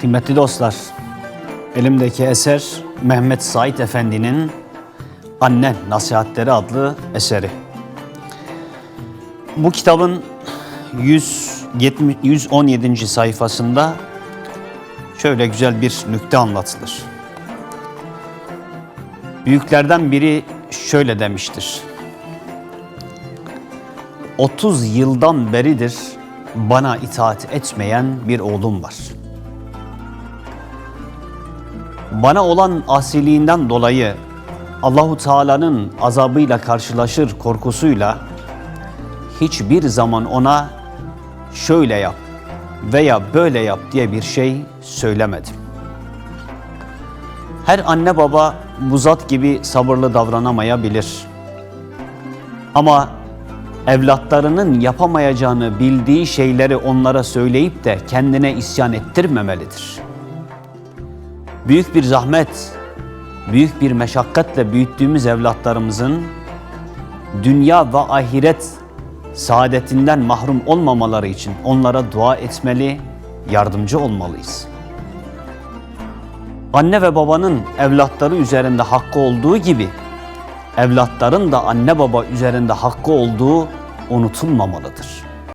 Kıymetli dostlar, elimdeki eser Mehmet Said Efendi'nin Annen Nasihatleri adlı eseri. Bu kitabın 170, 117. sayfasında şöyle güzel bir nükte anlatılır. Büyüklerden biri şöyle demiştir. 30 yıldan beridir bana itaat etmeyen bir oğlum var. Bana olan asiliğinden dolayı Allahu Teala'nın azabıyla karşılaşır korkusuyla hiçbir zaman ona şöyle yap veya böyle yap diye bir şey söylemedim. Her anne baba bu zat gibi sabırlı davranamayabilir. Ama evlatlarının yapamayacağını bildiği şeyleri onlara söyleyip de kendine isyan ettirmemelidir. Büyük bir zahmet, büyük bir meşakkatle büyüttüğümüz evlatlarımızın dünya ve ahiret saadetinden mahrum olmamaları için onlara dua etmeli, yardımcı olmalıyız. Anne ve babanın evlatları üzerinde hakkı olduğu gibi evlatların da anne baba üzerinde hakkı olduğu unutulmamalıdır.